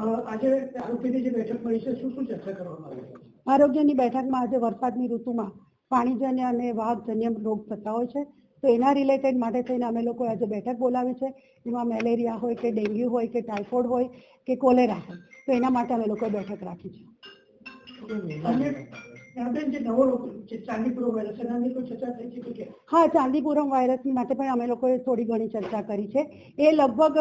આજે આરોગ્યની જે બેઠક મળી છે શું શું ચર્ચા કરવામાં આવી છે? આરોગ્યની બેઠકમાં આજે વરસાદની ઋતુમાં પાણીજન્ય અને વાહકજન્ય રોગ થતા હોય છે. તો એના રિલેટેડ માટે થઈને અમે લોકો આજે બેઠક બોલાવી છે. એમાં મેલેરિયા હોય કે ડેન્ગ્યુ હોય કે ટાઇફોઇડ હોય કે કોલેરા હોય તો એના માટે અમે લોકોએ બેઠક રાખી છે? હા ચાંદીપુરમ વાયરસ માટે પણ અમે લોકોએ થોડી ઘણી ચર્ચા કરી છે. એ લગભગ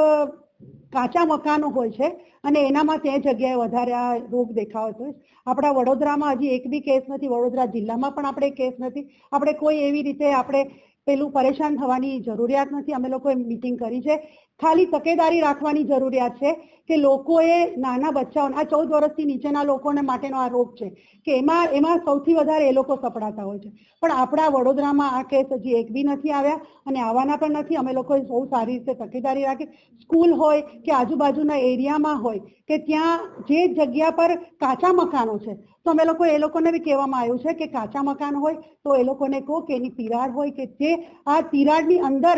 કાચા મકાનો હોય છે અને એનામાં તે જગ્યાએ વધારે આ રોગ દેખાવો હોય આપણા વડોદરામાં હજી એક બી કેસ નથી, વડોદરા જિલ્લામાં પણ આપણે કેસ નથી. આપણે કોઈ એવી રીતે આપણે પેલું પરેશાન થવાની જરૂરિયાત નથી. અમે લોકોએ મિટિંગ કરી છે. ખાલી તકેદારી રાખવાની જરૂરિયાત છે કે લોકોએ નાના બચ્ચાઓને, આ ચૌદ વર્ષથી નીચેના લોકોને માટેનો આ રોગ છે કે એમાં એમાં સૌથી વધારે એ લોકો સપડાતા હોય છે. પણ આપણા વડોદરામાં આ કેસ હજી એક બી નથી આવ્યા અને આવવાના પણ નથી. અમે લોકોએ બહુ સારી રીતે તકેદારી રાખી. સ્કૂલ હોય કે આજુબાજુના એરિયામાં હોય કે ત્યાં જે જગ્યા પર કાચા મકાનો છે, તો અમે લોકો એ લોકોને બી કહેવામાં આવ્યું છે કે કાચા મકાન હોય તો એ લોકોને કહો કે એની તિરાડ હોય કે જે આ તિરાડની અંદર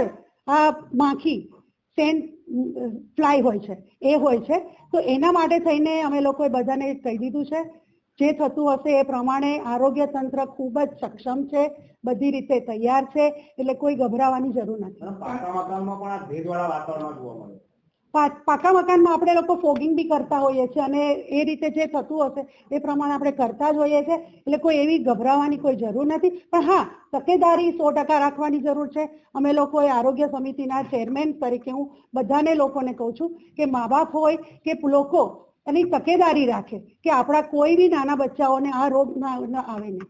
આ માખી સેન્ટ ફ્લાય હોય છે, એ હોય છે. તો એના માટે થઈને અમે લોકોએ બધાને કહી દીધું છે, જે થતું હશે એ પ્રમાણે આરોગ્ય તંત્ર ખૂબ જ સક્ષમ છે, બધી રીતે તૈયાર છે, એટલે કોઈ ગભરાવાની જરૂર નથી. પાકા મકાનમાં આપણે લોકો ફોગિંગ બી કરતા હોઈએ છીએ અને એ રીતે જે થતું હશે એ પ્રમાણે આપણે કરતા જ હોઈએ છીએ. એટલે કોઈ એવી ગભરાવાની કોઈ જરૂર નથી. પણ હા તકેદારી સો ટકા રાખવાની જરૂર છે. અમે લોકોએ આરોગ્ય સમિતિના ચેરમેન તરીકે હું બધાને લોકોને કહું છું કે મા બાપ હોય કે લોકો એની તકેદારી રાખે કે આપણા કોઈ બી નાના બચ્ચાઓને આ રોગ ના ના આવે નહીં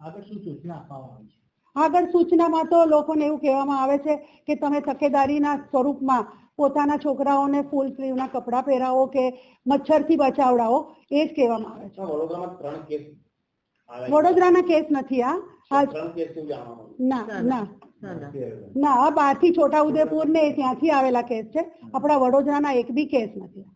આગળ શું સૂચના આપવામાં આવી છે? આગળ સૂચનામાં તો લોકોને એવું કહેવામાં આવે છે કે તમે તકેદારીના સ્વરૂપમાં પોતાના છોકરાઓને ફૂલ સ્લીવના કપડા પહેરાવો કે મચ્છરથી બચાવડાવો એ જ કહેવામાં આવે છે. વડોદરાના કેસ નથી આ ના ના. ના આ બહારથી છોટા ઉદેપુર ને ત્યાંથી આવેલા કેસ છે. આપણા વડોદરાના એક બી કેસ નથી.